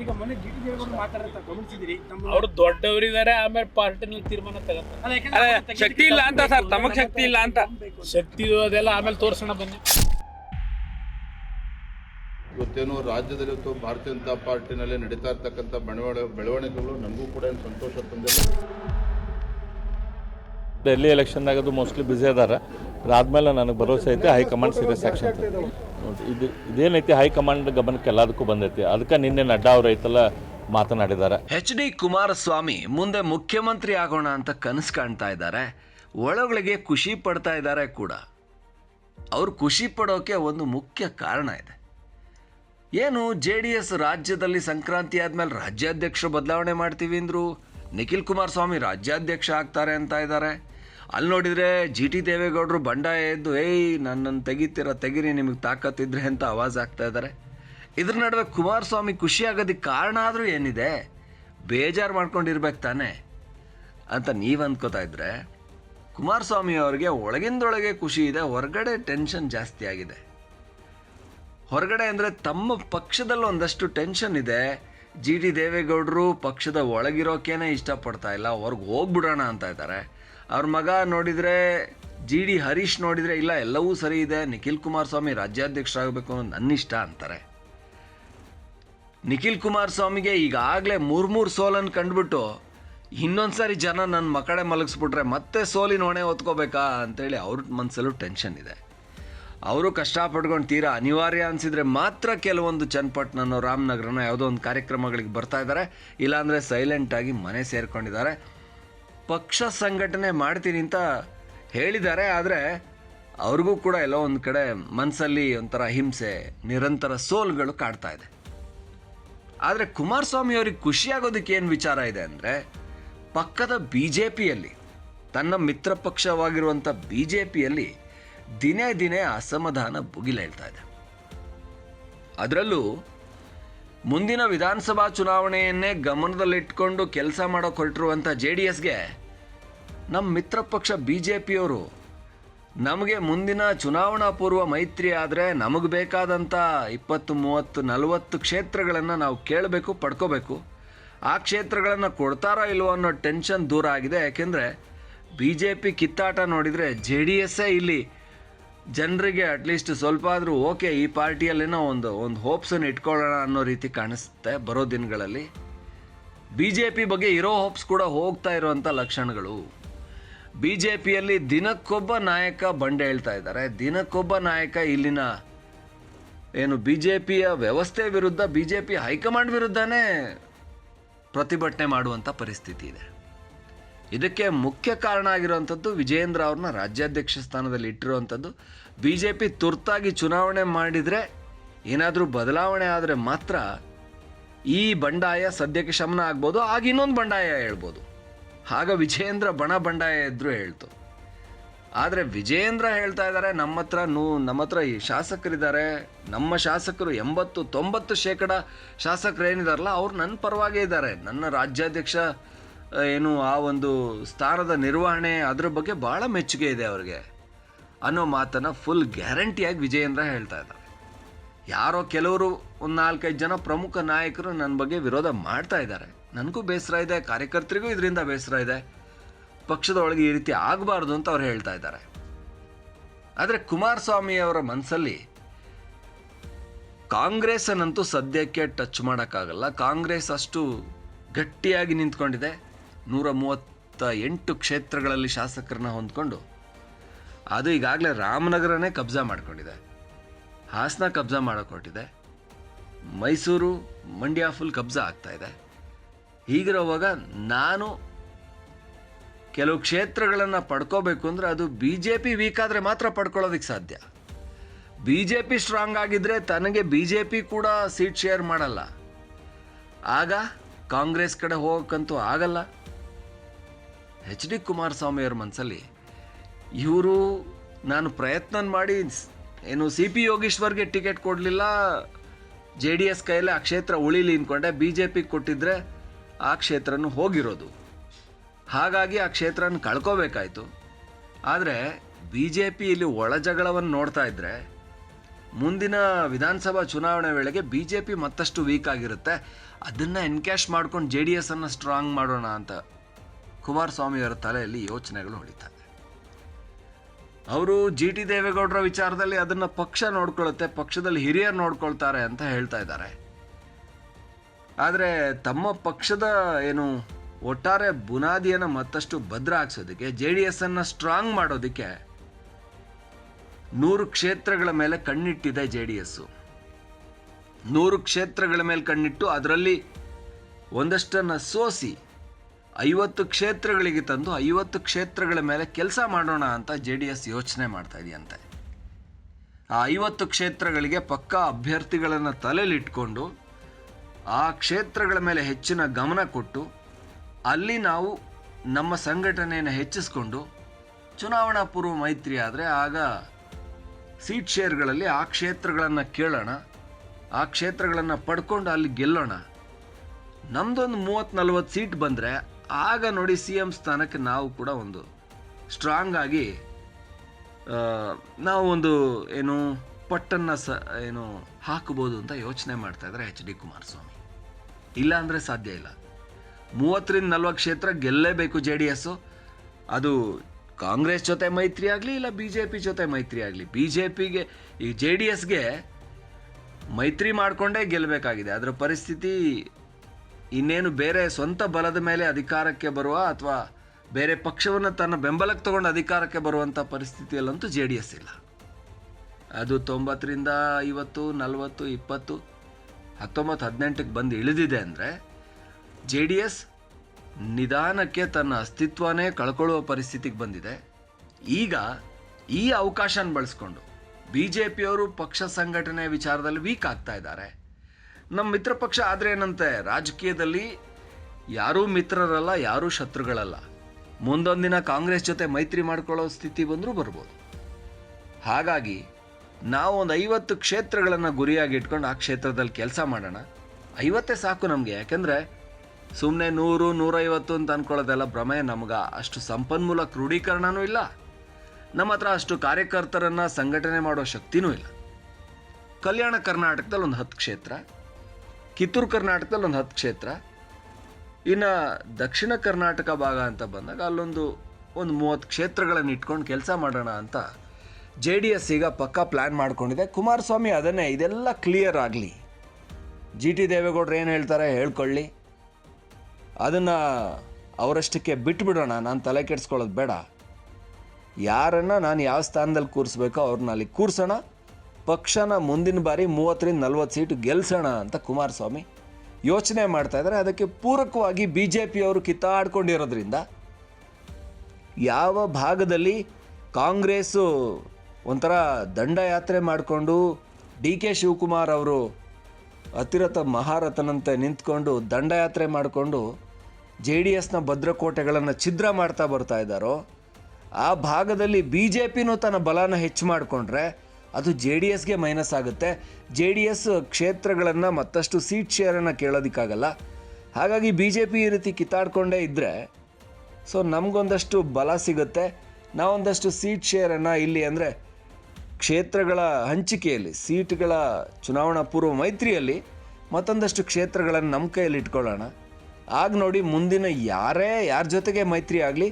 ಈಗ ಮೊನ್ನೆ G T ದೇವೇಗೌಡರು ಮಾತಾಡ್ತಾ ಗಮನಿಸಿದಿರಿ ತಮ್ಮ ಅವ್ರು ದೊಡ್ಡವರಿದ್ದಾರೆ ಆಮೇಲೆ ಪಾರ್ಟಿನಲ್ಲಿ ತೀರ್ಮಾನ ತಗೋತಾರೆ. ಶಕ್ತಿ ಇಲ್ಲ ಅಂತ ಸರ್, ತಮಗ್ ಶಕ್ತಿ ಇಲ್ಲ ಅಂತ. ಶಕ್ತಿ ಅದೆಲ್ಲ ಆಮೇಲೆ ತೋರ್ಸೋಣ ಬನ್ನಿ. ಇವತ್ತೇನು ರಾಜ್ಯದಲ್ಲಿ ಇವತ್ತು ಭಾರತೀಯ ಜನತಾ ಪಾರ್ಟಿನಲ್ಲಿ ನಡೀತಾ ಇರ್ತಕ್ಕಂಥ ಬೆಳವಣಿಗೆ ಬೆಳವಣಿಗೆಗಳು ನಮಗೂ ಕೂಡ ಏನು ಸಂತೋಷ ತಂದಿಲ್ಲ ಡೆಲ್ಲಿ ಎಲೆಕ್ಷನ್ದಾಗ ಅದು ಮೋಸ್ಟ್ಲಿ ಬ್ಯುಸಿ ಅದಾರ. ಅದಾದ್ಮೇಲೆ ನನಗೆ ಭರವಸೆ ಐತೆ ಹೈಕಮಾಂಡ್ ಸೀರಿಯಸ್ ಆ್ಯಕ್ಷನ್ ಇದು ಇದೇನೈತಿ ಹೈಕಮಾಂಡ್ ಗಮನಕ್ಕೆ ಎಲ್ಲದಕ್ಕೂ ಬಂದೈತಿ. ಅದಕ್ಕೆ ನಿನ್ನೆ ನಡ್ಡಾ ಅವ್ರು ಐತಲ್ಲ ಮಾತನಾಡಿದ್ದಾರೆ ಎಚ್ ಡಿ ಕುಮಾರಸ್ವಾಮಿ ಮುಂದೆ ಮುಖ್ಯಮಂತ್ರಿ ಆಗೋಣ ಅಂತ ಕನಸು ಕಾಣ್ತಾ ಇದ್ದಾರೆ. ಒಳಗೊಳಗೆ ಖುಷಿ ಪಡ್ತಾ ಇದ್ದಾರೆ ಕೂಡ. ಅವ್ರು ಖುಷಿ ಪಡೋಕೆ ಒಂದು ಮುಖ್ಯ ಕಾರಣ ಇದೆ. ಏನು ಜೆ ಡಿ ಎಸ್ ರಾಜ್ಯದಲ್ಲಿ ಸಂಕ್ರಾಂತಿ ಆದ್ಮೇಲೆ ರಾಜ್ಯಾಧ್ಯಕ್ಷರು ಬದಲಾವಣೆ ಮಾಡ್ತೀವಿ ಅಂದರು? ನಿಖಿಲ್ ಕುಮಾರಸ್ವಾಮಿ ರಾಜ್ಯಾಧ್ಯಕ್ಷ ಆಗ್ತಾರೆ ಅಂತ ಇದ್ದಾರೆ ಅಲ್ಲಿ ನೋಡಿದರೆ ಜಿ ಟಿ ದೇವೇಗೌಡರು ಬಂಡಾಯ ಎದ್ದು, ಏಯ್, ನನ್ನನ್ನು ತೆಗಿತೀರ, ತೆಗಿರಿ, ನಿಮಗೆ ತಾಕತ್ತಿದ್ರೆ ಅಂತ ಆವಾಜ್ ಆಗ್ತಾ ಇದ್ದಾರೆ ಇದ್ರ ನಡುವೆ ಕುಮಾರಸ್ವಾಮಿ ಖುಷಿಯಾಗೋದಕ್ಕೆ ಕಾರಣ ಆದರೂ ಏನಿದೆ? ಬೇಜಾರು ಮಾಡ್ಕೊಂಡಿರ್ಬೇಕು ತಾನೆ. ಅಂತ ನೀವು ಅಂದ್ಕೋತಾ ಇದ್ರೆ, ಕುಮಾರಸ್ವಾಮಿ ಅವರಿಗೆ ಒಳಗಿಂದೊಳಗೆ ಖುಷಿ ಇದೆ, ಹೊರಗಡೆ ಟೆನ್ಷನ್ ಜಾಸ್ತಿ ಆಗಿದೆ. ಹೊರಗಡೆ ಅಂದರೆ ತಮ್ಮ ಪಕ್ಷದಲ್ಲಿ ಒಂದಷ್ಟು ಟೆನ್ಷನ್ ಇದೆ. ಜಿ ಟಿ ದೇವೇಗೌಡರು ಪಕ್ಷದ ಒಳಗಿರೋಕೇನೆ ಇಷ್ಟಪಡ್ತಾ ಇಲ್ಲ, ಹೊರಗೆ ಹೋಗ್ಬಿಡೋಣ ಅಂತ ಇದ್ದಾರೆ ಅವ್ರ ಮಗ ನೋಡಿದರೆ ಜಿ ಡಿ ಹರೀಶ್ ನೋಡಿದರೆ, ಇಲ್ಲ, ಎಲ್ಲವೂ ಸರಿ ಇದೆ, ನಿಖಿಲ್ ಕುಮಾರಸ್ವಾಮಿ ರಾಜ್ಯಾಧ್ಯಕ್ಷರಾಗಬೇಕು ಅನ್ನೋದು ನನ್ನ ಇಷ್ಟ ಅಂತಾರೆ. ನಿಖಿಲ್ ಕುಮಾರಸ್ವಾಮಿಗೆ ಈಗಾಗಲೇ ಮೂರು ಮೂರು ಸೋಲನ್ನು ಕಂಡುಬಿಟ್ಟು ಇನ್ನೊಂದು ಸಾರಿ ಜನ ನನ್ನ ಮಕ್ಕಳೇ ಮಲಗಿಸ್ಬಿಟ್ರೆ ಮತ್ತೆ ಸೋಲಿನ ಹೊಣೆ ಹೊತ್ಕೋಬೇಕಾ ಅಂತೇಳಿ ಅವ್ರ ಮನಸ್ಸಲ್ಲೂ ಟೆನ್ಷನ್ ಇದೆ. ಅವರು ಕಷ್ಟಪಟ್ಕೊಂಡು ತೀರಾ ಅನಿವಾರ್ಯ ಅನಿಸಿದರೆ ಮಾತ್ರ ಕೆಲವೊಂದು ಚನ್ನಪಟ್ಟಣನೋ ರಾಮನಗರನೋ ಯಾವುದೋ ಒಂದು ಕಾರ್ಯಕ್ರಮಗಳಿಗೆ ಬರ್ತಾ ಇದ್ದಾರೆ. ಇಲ್ಲಾಂದರೆ ಸೈಲೆಂಟಾಗಿ ಮನೆ ಸೇರ್ಕೊಂಡಿದ್ದಾರೆ. ಪಕ್ಷ ಸಂಘಟನೆ ಮಾಡ್ತೀನಿ ಅಂತ ಹೇಳಿದ್ದಾರೆ, ಆದರೆ ಅವ್ರಿಗೂ ಕೂಡ ಎಲ್ಲೋ ಒಂದು ಕಡೆ ಮನಸ್ಸಲ್ಲಿ ಒಂಥರ ಹಿಂಸೆ, ನಿರಂತರ ಸೋಲ್ಗಳು ಕಾಡ್ತಾ ಇದೆ. ಆದರೆ ಕುಮಾರಸ್ವಾಮಿ ಅವ್ರಿಗೆ ಖುಷಿಯಾಗೋದಕ್ಕೆ ಏನು ವಿಚಾರ ಇದೆ ಅಂದರೆ, ಪಕ್ಕದ ಬಿ ಜೆ ಪಿಯಲ್ಲಿ ತನ್ನ ಮಿತ್ರ ಪಕ್ಷವಾಗಿರುವಂಥ ಬಿ ಜೆ ಪಿಯಲ್ಲಿ ದಿನೇ ದಿನೇ ಅಸಮಾಧಾನ ಭುಗಿಲೇಳ್ತಾ ಇದೆ. ಅದರಲ್ಲೂ ಮುಂದಿನ ವಿಧಾನಸಭಾ ಚುನಾವಣೆಯನ್ನೇ ಗಮನದಲ್ಲಿಟ್ಕೊಂಡು ಕೆಲಸ ಮಾಡೋಕೆ ಹೊರಟಿರುವಂಥ ಜೆ ಡಿ ಎಸ್ಗೆ ನಮ್ಮ ಮಿತ್ರ ಪಕ್ಷ ಬಿ ಜೆ ಪಿಯವರು ನಮಗೆ ಮುಂದಿನ ಚುನಾವಣಾ ಪೂರ್ವ ಮೈತ್ರಿ ಆದರೆ ನಮಗೆ ಬೇಕಾದಂಥ ಇಪ್ಪತ್ತು, ಮೂವತ್ತು, ನಲವತ್ತು ಕ್ಷೇತ್ರಗಳನ್ನು ನಾವು ಕೇಳಬೇಕು, ಪಡ್ಕೋಬೇಕು. ಆ ಕ್ಷೇತ್ರಗಳನ್ನು ಕೊಡ್ತಾರೋ ಇಲ್ವೋ ಅನ್ನೋ ಟೆನ್ಷನ್ ದೂರ ಆಗಿದೆ. ಯಾಕೆಂದರೆ ಬಿ ಜೆ ಪಿ ಕಿತ್ತಾಟ ನೋಡಿದರೆ ಜೆ ಡಿ ಎಸ್ಸೇ ಇಲ್ಲಿ ಜನರಿಗೆ ಅಟ್ಲೀಸ್ಟ್ ಸ್ವಲ್ಪ ಆದರೂ ಓಕೆ ಈ ಪಾರ್ಟಿಯಲ್ಲೇನೋ ಒಂದು ಒಂದು ಹೋಪ್ಸನ್ನು ಇಟ್ಕೊಳ್ಳೋಣ ಅನ್ನೋ ರೀತಿ ಕಾಣಿಸುತ್ತೆ ಬರೋ ದಿನಗಳಲ್ಲಿ. ಬಿ ಜೆ ಪಿ ಬಗ್ಗೆ ಇರೋ ಹೋಪ್ಸ್ ಕೂಡ ಹೋಗ್ತಾ ಇರುವಂಥ ಲಕ್ಷಣಗಳು. ಬಿ ಜೆ ಪಿಯಲ್ಲಿ ದಿನಕ್ಕೊಬ್ಬ ನಾಯಕ ಬಂಡೆ ಹೇಳ್ತಾ ಇದ್ದಾರೆ. ದಿನಕ್ಕೊಬ್ಬ ನಾಯಕ ಇಲ್ಲಿನ ಏನು ಬಿ ಜೆ ಪಿಯ ವ್ಯವಸ್ಥೆ ವಿರುದ್ಧ B J P high command ವಿರುದ್ಧನೇ ಪ್ರತಿಭಟನೆ ಮಾಡುವಂಥ ಪರಿಸ್ಥಿತಿ ಇದೆ. ಇದಕ್ಕೆ ಮುಖ್ಯ ಕಾರಣ ಆಗಿರುವಂಥದ್ದು ವಿಜಯೇಂದ್ರ ಅವ್ರನ್ನ ರಾಜ್ಯಾಧ್ಯಕ್ಷ ಸ್ಥಾನದಲ್ಲಿ ಇಟ್ಟಿರುವಂಥದ್ದು. ಬಿ ಜೆ ಪಿ ತುರ್ತಾಗಿ ಚುನಾವಣೆ ಮಾಡಿದರೆ ಏನಾದರೂ ಬದಲಾವಣೆ ಆದರೆ ಮಾತ್ರ ಈ ಬಂಡಾಯ ಸದ್ಯಕ್ಕೆ ಶಮನ ಆಗ್ಬೋದು ಆಗ ಇನ್ನೊಂದು ಬಂಡಾಯ ಹೇಳ್ಬೋದು. ಆಗ ವಿಜಯೇಂದ್ರ ಬಣ ಬಂಡಾಯ ಇದ್ರು ಹೇಳ್ತು. ಆದರೆ ವಿಜಯೇಂದ್ರ ಹೇಳ್ತಾ ಇದ್ದಾರೆ ನಮ್ಮ ಹತ್ರ ನೂ, ನಮ್ಮ ಹತ್ರ ಈ ಶಾಸಕರಿದ್ದಾರೆ, ನಮ್ಮ ಶಾಸಕರು ಎಂಬತ್ತು ತೊಂಬತ್ತು ಶೇಕಡ ಶಾಸಕರು ಏನಿದಾರಲ್ಲ, ಅವ್ರು ನನ್ನ ಪರವಾಗೇ ಇದ್ದಾರೆ ನನ್ನ ರಾಜ್ಯಾಧ್ಯಕ್ಷ ಏನು, ಆ ಒಂದು ಸ್ಥಾನದ ನಿರ್ವಹಣೆ ಅದ್ರ ಬಗ್ಗೆ ಭಾಳ ಮೆಚ್ಚುಗೆ ಇದೆ ಅವ್ರಿಗೆ. ಅನ್ನೋ ಮಾತನ್ನು ಫುಲ್ ಗ್ಯಾರಂಟಿಯಾಗಿ ವಿಜಯೇಂದ್ರ ಹೇಳ್ತಾ ಇದ್ದಾರೆ. ಯಾರೋ ಕೆಲವರು ಒಂದು ನಾಲ್ಕೈದು ಜನ ಪ್ರಮುಖ ನಾಯಕರು ನನ್ನ ಬಗ್ಗೆ ವಿರೋಧ ಮಾಡ್ತಾ ಇದ್ದಾರೆ. ನನಗೂ ಬೇಸರ ಇದೆ, ಕಾರ್ಯಕರ್ತರಿಗೂ ಇದರಿಂದ ಬೇಸರ ಇದೆ. ಪಕ್ಷದ ಒಳಗೆ ಈ ರೀತಿ ಆಗಬಾರ್ದು ಅಂತ ಅವ್ರು ಹೇಳ್ತಾ ಇದ್ದಾರೆ. ಆದರೆ ಕುಮಾರಸ್ವಾಮಿ ಅವರ ಮನಸ್ಸಲ್ಲಿ ಕಾಂಗ್ರೆಸ್ಸನ್ನಂತೂ ಸದ್ಯಕ್ಕೆ ಟಚ್ ಮಾಡೋಕ್ಕಾಗಲ್ಲ. ಕಾಂಗ್ರೆಸ್ ಅಷ್ಟು ಗಟ್ಟಿಯಾಗಿ ನಿಂತ್ಕೊಂಡಿದೆ. ನೂರ ಮೂವತ್ತ ಎಂಟು ಕ್ಷೇತ್ರಗಳಲ್ಲಿ ಶಾಸಕರನ್ನ ಹೊಂದ್ಕೊಂಡು ಅದು ಈಗಾಗಲೇ ರಾಮನಗರನೇ ಕಬ್ಜಾ ಮಾಡ್ಕೊಂಡಿದೆ. ಹಾಸನ ಕಬ್ಜಾ ಮಾಡೋಕೊಟ್ಟಿದೆ ಮೈಸೂರು, ಮಂಡ್ಯ ಫುಲ್ ಕಬ್ಜಾ ಆಗ್ತಾ ಇದೆ. ಹೀಗಿರುವಾಗ ನಾನು ಕೆಲವು ಕ್ಷೇತ್ರಗಳನ್ನು ಪಡ್ಕೋಬೇಕು ಅಂದರೆ ಅದು ಬಿ ಜೆ ಪಿ ವೀಕ್ ಆದರೆ ಮಾತ್ರ ಪಡ್ಕೊಳ್ಳೋದಕ್ಕೆ ಸಾಧ್ಯ. ಬಿ ಜೆ ಪಿ ಸ್ಟ್ರಾಂಗ್ ಆಗಿದ್ದರೆ ತನಗೆ ಬಿ ಜೆ ಪಿ ಕೂಡ ಸೀಟ್ ಶೇರ್ ಮಾಡಲ್ಲ. ಆಗ ಕಾಂಗ್ರೆಸ್ ಕಡೆ ಹೋಗೋಕ್ಕಂತೂ ಆಗಲ್ಲ. ಎಚ್ ಡಿ ಕುಮಾರಸ್ವಾಮಿ ಅವ್ರ ಮನಸ್ಸಲ್ಲಿ ಇವರು ನಾನು ಪ್ರಯತ್ನ ಮಾಡಿ ಏನು ಸಿ ಪಿ ಯೋಗೀಶ್ವರ್ಗೆ ಟಿಕೆಟ್ ಕೊಡಲಿಲ್ಲ, ಜೆ ಡಿ ಎಸ್ ಕೈಯಲ್ಲಿ ಆ ಕ್ಷೇತ್ರ ಉಳಿಲಿ ಅಂದ್ಕೊಂಡೆ ಬಿ ಜೆ ಪಿಗೆ ಕೊಟ್ಟಿದ್ರೆ ಆ ಕ್ಷೇತ್ರನು ಹೋಗಿರೋದು. ಹಾಗಾಗಿ ಆ ಕ್ಷೇತ್ರನ ಕಳ್ಕೋಬೇಕಾಯಿತು. ಆದರೆ ಬಿ ಜೆ ಪಿ ಇಲ್ಲಿ ಒಳ ಜಗಳವನ್ನು ನೋಡ್ತಾ ಇದ್ದರೆ ಮುಂದಿನ ವಿಧಾನಸಭಾ ಚುನಾವಣೆ ವೇಳೆಗೆ ಬಿ ಜೆ ಪಿ ಮತ್ತಷ್ಟು ವೀಕ್ ಆಗಿರುತ್ತೆ. ಅದನ್ನು ಎನ್ಕ್ಯಾಶ್ ಮಾಡ್ಕೊಂಡು ಜೆ ಡಿ ಎಸ್ಸನ್ನು ಸ್ಟ್ರಾಂಗ್ ಮಾಡೋಣ ಅಂತ ಕುಮಾರಸ್ವಾಮಿಯವರ ತಲೆಯಲ್ಲಿ ಯೋಚನೆಗಳು ಹೊಡಿತಾರೆ ಅವರು ಜಿ ಟಿ ದೇವೇಗೌಡರ ವಿಚಾರದಲ್ಲಿ ಅದನ್ನು ಪಕ್ಷ ನೋಡ್ಕೊಳ್ಳುತ್ತೆ, ಪಕ್ಷದಲ್ಲಿ ಹಿರಿಯರು ನೋಡ್ಕೊಳ್ತಾರೆ ಅಂತ ಹೇಳ್ತಾ ಇದ್ದಾರೆ. ಆದರೆ ತಮ್ಮ ಪಕ್ಷದ ಏನು ಒಟ್ಟಾರೆ ಬುನಾದಿಯನ್ನು ಮತ್ತಷ್ಟು ಭದ್ರ ಹಾಕ್ಸೋದಕ್ಕೆ, ಜೆ ಡಿ ಎಸ್ ಅನ್ನು ಸ್ಟ್ರಾಂಗ್ ಮಾಡೋದಕ್ಕೆ ನೂರು ಕ್ಷೇತ್ರಗಳ ಮೇಲೆ ಕಣ್ಣಿಟ್ಟಿದೆ ಜೆ ಡಿ ಎಸ್ಸು ನೂರು ಕ್ಷೇತ್ರಗಳ ಮೇಲೆ ಕಣ್ಣಿಟ್ಟು ಅದರಲ್ಲಿ ಒಂದಷ್ಟನ್ನು ಸೋಸಿ ಐವತ್ತು ಕ್ಷೇತ್ರಗಳಿಗೆ ತಂದು ಐವತ್ತು ಕ್ಷೇತ್ರಗಳ ಮೇಲೆ ಕೆಲಸ ಮಾಡೋಣ ಅಂತ ಜೆ ಡಿ ಎಸ್ ಯೋಚನೆ ಮಾಡ್ತಾ ಇದೆಯಂತೆ. ಆ ಐವತ್ತು ಕ್ಷೇತ್ರಗಳಿಗೆ ಪಕ್ಕಾ ಅಭ್ಯರ್ಥಿಗಳನ್ನು ತಲೆಯಲ್ಲಿಟ್ಕೊಂಡು ಆ ಕ್ಷೇತ್ರಗಳ ಮೇಲೆ ಹೆಚ್ಚಿನ ಗಮನ ಕೊಟ್ಟು ಅಲ್ಲಿ ನಾವು ನಮ್ಮ ಸಂಘಟನೆಯನ್ನು ಹೆಚ್ಚಿಸ್ಕೊಂಡು ಚುನಾವಣಾ ಪೂರ್ವ ಮೈತ್ರಿ ಆದರೆ ಆಗ ಸೀಟ್ ಶೇರ್ಗಳಲ್ಲಿ ಆ ಕ್ಷೇತ್ರಗಳನ್ನು ಕೇಳೋಣ, ಆ ಕ್ಷೇತ್ರಗಳನ್ನು ಪಡ್ಕೊಂಡು ಅಲ್ಲಿ ಗೆಲ್ಲೋಣ. ನಮ್ದೊಂದು ಮೂವತ್ತು ನಲ್ವತ್ತು ಸೀಟ್ ಬಂದರೆ ಆಗ ನೋಡಿ ಸಿ ಎಂ ಸ್ಥಾನಕ್ಕೆ ನಾವು ಕೂಡ ಒಂದು ಸ್ಟ್ರಾಂಗ್ ಆಗಿ ನಾವು ಒಂದು ಏನು ಪಟ್ಟನ್ನು ಸ, ಏನು ಹಾಕಬಹುದು ಅಂತ ಯೋಚನೆ ಮಾಡ್ತಾ ಇದ್ದಾರೆ ಎಚ್ ಡಿ ಕುಮಾರಸ್ವಾಮಿ. ಇಲ್ಲ ಅಂದರೆ ಸಾಧ್ಯ ಇಲ್ಲ. ಮೂವತ್ತರಿಂದ ನಲ್ವತ್ತು ಕ್ಷೇತ್ರ ಗೆಲ್ಲೇಬೇಕು ಜೆ ಡಿ ಎಸ್ಸು. ಅದು ಕಾಂಗ್ರೆಸ್ ಜೊತೆ ಮೈತ್ರಿ ಆಗಲಿ ಇಲ್ಲ ಬಿ ಜೆ ಪಿ ಜೊತೆ ಮೈತ್ರಿ ಆಗಲಿ. ಬಿ ಜೆ ಪಿಗೆ, ಈ ಜೆ ಡಿ ಎಸ್ಗೆ ಮೈತ್ರಿ ಮಾಡಿಕೊಂಡೇ ಗೆಲ್ಲಬೇಕಾಗಿದೆ ಅದರ ಪರಿಸ್ಥಿತಿ ಇನ್ನೇನು ಬೇರೆ ಸ್ವಂತ ಬಲದ ಮೇಲೆ ಅಧಿಕಾರಕ್ಕೆ ಬರುವ ಅಥವಾ ಬೇರೆ ಪಕ್ಷವನ್ನು ತನ್ನ ಬೆಂಬಲಕ್ಕೆ ತಗೊಂಡು ಅಧಿಕಾರಕ್ಕೆ ಬರುವಂಥ ಪರಿಸ್ಥಿತಿಯಲ್ಲಂತೂ ಜೆ ಡಿ ಎಸ್ ಇಲ್ಲ. ಅದು ತೊಂಬತ್ತರಿಂದ ಐವತ್ತು, ನಲವತ್ತು, ಇಪ್ಪತ್ತು, ಹತ್ತೊಂಬತ್ತು, ಹದಿನೆಂಟಕ್ಕೆ ಬಂದು ಇಳಿದಿದೆ ಅಂದರೆ ಜೆ ಡಿ ಎಸ್ ನಿಧಾನಕ್ಕೆ ತನ್ನ ಅಸ್ತಿತ್ವನೇ ಕಳ್ಕೊಳ್ಳುವ ಪರಿಸ್ಥಿತಿಗೆ ಬಂದಿದೆ. ಈಗ ಈ ಅವಕಾಶನ ಬಳಸ್ಕೊಂಡು ಬಿ ಜೆ ಪಿಯವರು ಪಕ್ಷ ಸಂಘಟನೆ ವಿಚಾರದಲ್ಲಿ ವೀಕ್ ಆಗ್ತಾ ಇದ್ದಾರೆ. ನಮ್ಮ ಮಿತ್ರ ಪಕ್ಷ ಆದರೆ ಏನಂತೆ? ರಾಜಕೀಯದಲ್ಲಿ ಯಾರೂ ಮಿತ್ರರಲ್ಲ, ಯಾರೂ ಶತ್ರುಗಳಲ್ಲ. ಮುಂದೊಂದಿನ ಕಾಂಗ್ರೆಸ್ ಜೊತೆ ಮೈತ್ರಿ ಮಾಡ್ಕೊಳ್ಳೋ ಸ್ಥಿತಿ ಬಂದರೂ ಬರ್ಬೋದು. ಹಾಗಾಗಿ ನಾವು ಒಂದು ಐವತ್ತು ಕ್ಷೇತ್ರಗಳನ್ನು ಗುರಿಯಾಗಿ ಇಟ್ಕೊಂಡು ಆ ಕ್ಷೇತ್ರದಲ್ಲಿ ಕೆಲಸ ಮಾಡೋಣ. ಐವತ್ತೇ ಸಾಕು ನಮಗೆ. ಯಾಕೆಂದರೆ ಸುಮ್ಮನೆ ನೂರು, ನೂರೈವತ್ತು ಅಂತ ಅನ್ಕೊಳ್ಳೋದೆಲ್ಲ ಭ್ರಮೆ. ನಮ್ಗೆ ಅಷ್ಟು ಸಂಪನ್ಮೂಲ ಕ್ರೋಢೀಕರಣನೂ ಇಲ್ಲ. ನಮ್ಮ ಹತ್ರ ಅಷ್ಟು ಕಾರ್ಯಕರ್ತರನ್ನು ಸಂಘಟನೆ ಮಾಡೋ ಶಕ್ತಿನೂ ಇಲ್ಲ. ಕಲ್ಯಾಣ ಕರ್ನಾಟಕದಲ್ಲಿ ಒಂದು ಹತ್ತು ಕ್ಷೇತ್ರ. ಕಿತ್ತೂರು ಕರ್ನಾಟಕದಲ್ಲಿ ಒಂದು ಹತ್ತು ಕ್ಷೇತ್ರ, ಇನ್ನು ದಕ್ಷಿಣ ಕರ್ನಾಟಕ ಭಾಗ ಅಂತ ಬಂದಾಗ ಅಲ್ಲೊಂದು ಒಂದು ಮೂವತ್ತು ಕ್ಷೇತ್ರಗಳನ್ನು ಇಟ್ಕೊಂಡು ಕೆಲಸ ಮಾಡೋಣ ಅಂತ ಜೆ ಡಿ ಎಸ್ ಈಗ ಪಕ್ಕಾ ಪ್ಲ್ಯಾನ್ ಮಾಡ್ಕೊಂಡಿದೆ. ಕುಮಾರಸ್ವಾಮಿ ಅದನ್ನೇ, ಇದೆಲ್ಲ ಕ್ಲಿಯರ್ ಆಗಲಿ. ಜಿ ಟಿ ದೇವೇಗೌಡರು ಏನು ಹೇಳ್ತಾರೆ ಹೇಳ್ಕೊಳ್ಳಿ. ಅದನ್ನು ಅವರಷ್ಟಕ್ಕೆ ಬಿಟ್ಬಿಡೋಣ, ನಾನು ತಲೆ ಕೆಡಿಸ್ಕೊಳ್ಳೋದು ಬೇಡ. ಯಾರನ್ನು ನಾನು ಯಾವ ಸ್ಥಾನದಲ್ಲಿ ಕೂರಿಸ್ಬೇಕೋ ಅವ್ರನ್ನ ಅಲ್ಲಿ ಕೂರ್ಸೋಣ. ಪಕ್ಷನ ಮುಂದಿನ ಬಾರಿ ಮೂವತ್ತರಿಂದ ನಲ್ವತ್ತು ಸೀಟು ಗೆಲ್ಸೋಣ ಅಂತ ಕುಮಾರಸ್ವಾಮಿ ಯೋಚನೆ ಮಾಡ್ತಾ ಇದ್ದಾರೆ. ಅದಕ್ಕೆ ಪೂರಕವಾಗಿ ಬಿ ಜೆ ಪಿಯವರು ಕಿತ್ತಾಡ್ಕೊಂಡಿರೋದ್ರಿಂದ ಯಾವ ಭಾಗದಲ್ಲಿ ಕಾಂಗ್ರೆಸ್ಸು ಒಂಥರ ದಂಡಯಾತ್ರೆ ಮಾಡಿಕೊಂಡು ಡಿ ಕೆ ಶಿವಕುಮಾರ್ ಅವರು ಅತಿರಥ ಮಹಾರಥನಂತೆ ನಿಂತ್ಕೊಂಡು ದಂಡಯಾತ್ರೆ ಮಾಡಿಕೊಂಡು ಜೆ ಡಿ ಎಸ್ನ ಭದ್ರಕೋಟೆಗಳನ್ನು ಛಿದ್ರ ಮಾಡ್ತಾ ಬರ್ತಾ ಇದ್ದಾರೋ, ಆ ಭಾಗದಲ್ಲಿ ಬಿ ಜೆ ಪಿನೂ ತನ್ನ ಬಲನ ಹೆಚ್ಚು ಮಾಡಿಕೊಂಡ್ರೆ ಅದು ಜೆ ಡಿ ಎಸ್ಗೆ ಮೈನಸ್ ಆಗುತ್ತೆ. ಜೆ ಡಿ ಎಸ್ ಕ್ಷೇತ್ರಗಳನ್ನು ಮತ್ತಷ್ಟು ಸೀಟ್ ಶೇರನ್ನು ಕೇಳೋದಕ್ಕಾಗಲ್ಲ. ಹಾಗಾಗಿ ಬಿ ಜೆ ಪಿ ಈ ರೀತಿ ಕಿತ್ತಾಡ್ಕೊಂಡೇ ಇದ್ದರೆ ಸೊ ನಮಗೊಂದಷ್ಟು ಬಲ ಸಿಗುತ್ತೆ. ನಾವೊಂದಷ್ಟು ಸೀಟ್ ಶೇರನ್ನು ಇಲ್ಲಿ ಅಂದರೆ ಕ್ಷೇತ್ರಗಳ ಹಂಚಿಕೆಯಲ್ಲಿ, ಸೀಟ್ಗಳ ಚುನಾವಣಾ ಪೂರ್ವ ಮೈತ್ರಿಯಲ್ಲಿ ಮತ್ತೊಂದಷ್ಟು ಕ್ಷೇತ್ರಗಳನ್ನು ನಮ್ಮ ಕೈಯಲ್ಲಿ ಇಟ್ಕೊಳ್ಳೋಣ. ಆಗ ನೋಡಿ ಮುಂದಿನ ಯಾರೇ ಯಾರ ಜೊತೆಗೆ ಮೈತ್ರಿ ಆಗಲಿ,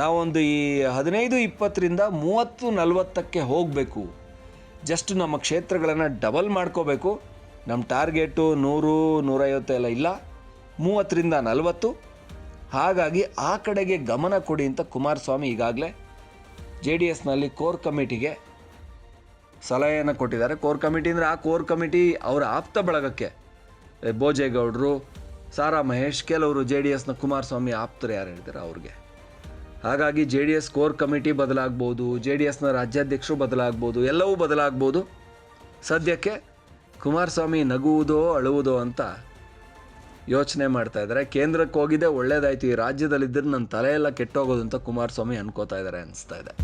ನಾವೊಂದು ಈ ಹದಿನೈದು ಇಪ್ಪತ್ತರಿಂದ ಮೂವತ್ತು ನಲವತ್ತಕ್ಕೆ ಹೋಗಬೇಕು. ಜಸ್ಟ್ ನಮ್ಮ ಕ್ಷೇತ್ರಗಳನ್ನು ಡಬಲ್ ಮಾಡ್ಕೋಬೇಕು. ನಮ್ಮ ಟಾರ್ಗೆಟು ನೂರು, ನೂರೈವತ್ತು ಎಲ್ಲ ಇಲ್ಲ. ಮೂವತ್ತರಿಂದ ನಲವತ್ತು. ಹಾಗಾಗಿ ಆ ಕಡೆಗೆ ಗಮನ ಕೊಡಿ ಅಂತ ಕುಮಾರಸ್ವಾಮಿ ಈಗಾಗಲೇ ಜೆ ಡಿ ಎಸ್ನಲ್ಲಿ ಕೋರ್ ಕಮಿಟಿಗೆ ಸಲಹೆಯನ್ನು ಕೊಟ್ಟಿದ್ದಾರೆ. ಕೋರ್ ಕಮಿಟಿ ಅಂದರೆ ಆ ಕೋರ್ ಕಮಿಟಿ ಅವರ ಆಪ್ತ ಬಳಗಕ್ಕೆ ಭೋಜೇಗೌಡರು ಸಾರಾ ಮಹೇಶ್, ಕೆಲವರು ಜೆ ಡಿ ಎಸ್ನ ಕುಮಾರಸ್ವಾಮಿ ಆಪ್ತರು ಯಾರು ಹೇಳ್ತಾರೆ ಅವ್ರಿಗೆ. ಹಾಗಾಗಿ J D S core committee ಬದಲಾಗ್ಬೋದು J D ಎಸ್ನ ರಾಜ್ಯಾಧ್ಯಕ್ಷರು ಬದಲಾಗ್ಬೋದು, ಎಲ್ಲವೂ ಬದಲಾಗ್ಬೋದು. ಸದ್ಯಕ್ಕೆ ಕುಮಾರಸ್ವಾಮಿ ನಗುವುದೋ ಅಳುವುದೋ ಅಂತ ಯೋಚನೆ ಮಾಡ್ತಾ ಇದ್ದಾರೆ. ಕೇಂದ್ರಕ್ಕೆ ಹೋಗಿದ್ದೆ ಒಳ್ಳೇದಾಯ್ತು. ಈ ರಾಜ್ಯದಲ್ಲಿದ್ದರೆ ನನ್ನ ತಲೆಯೆಲ್ಲ ಕೆಟ್ಟೋಗೋದು ಅಂತ ಕುಮಾರಸ್ವಾಮಿ ಅನ್ಕೋತಾ ಇದ್ದಾರೆ, ಅನಿಸ್ತಾ ಇದೆ.